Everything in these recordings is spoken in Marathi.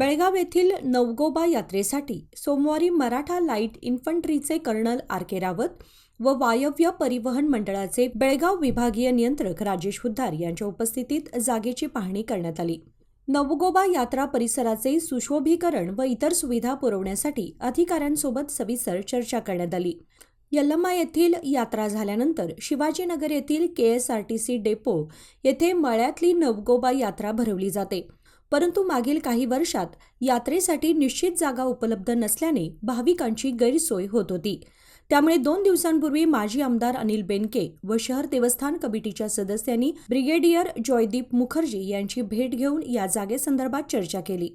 बेळगाव येथील नवगोबा यात्रेसाठी सोमवारी मराठा लाइट इन्फंट्रीचे कर्नल आर के रावत व वायव्य परिवहन मंडळाचे बेळगाव विभागीय नियंत्रक राजेश हुद्दार यांच्या उपस्थितीत जागेची पाहणी करण्यात आली. नवगोबा यात्रा परिसराचे सुशोभीकरण व इतर सुविधा पुरवण्यासाठी अधिकाऱ्यांसोबत सविस्तर चर्चा करण्यात आली. यल्लम्मा येथील यात्रा झाल्यानंतर शिवाजीनगर येथील K S R T C depot येथे मळ्यातली नवगोबा यात्रा भरवली जाते. परंतु मागील काही वर्षात यात्रेसाठी निश्चित जागा उपलब्ध नसल्याने भाविकांची गैरसोय होत होती. त्यामुळे दोन दिवसांपूर्वी माजी आमदार अनिल बेनके व शहर देवस्थान कमिटीच्या सदस्यांनी ब्रिगेडियर जॉयदीप मुखर्जी यांची भेट घेऊन या जागेसंदर्भात चर्चा केली.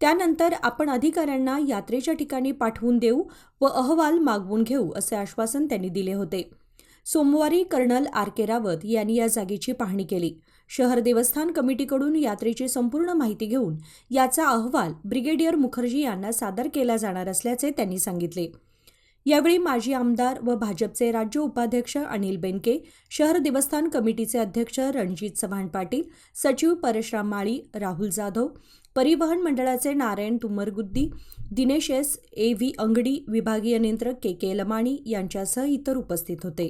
त्यानंतर आपण अधिकाऱ्यांना यात्रेच्या ठिकाणी पाठवून देऊ व अहवाल मागवून घेऊ असे आश्वासन त्यांनी दिले होते. सोमवारी कर्नल आर के रावत यांनी या जागेची पाहणी केली. शहर देवस्थान कमिटीकडून यात्रेची संपूर्ण माहिती घेऊन याचा अहवाल ब्रिगेडियर मुखर्जी यांना सादर केला जाणार असल्याचे त्यांनी सांगितले. यावेळी माजी आमदार व भाजपचे राज्य उपाध्यक्ष अनिल बेनके शहर देवस्थान कमिटीचे अध्यक्ष रणजित चव्हाण पाटील सचिव परशराम माळी राहुल जाधव परिवहन मंडळाचे Narayan Tumaraguddi Dinesh S A V Angadi विभागीय नियंत्रक के के लमाणी यांच्यासह इतर उपस्थित होते.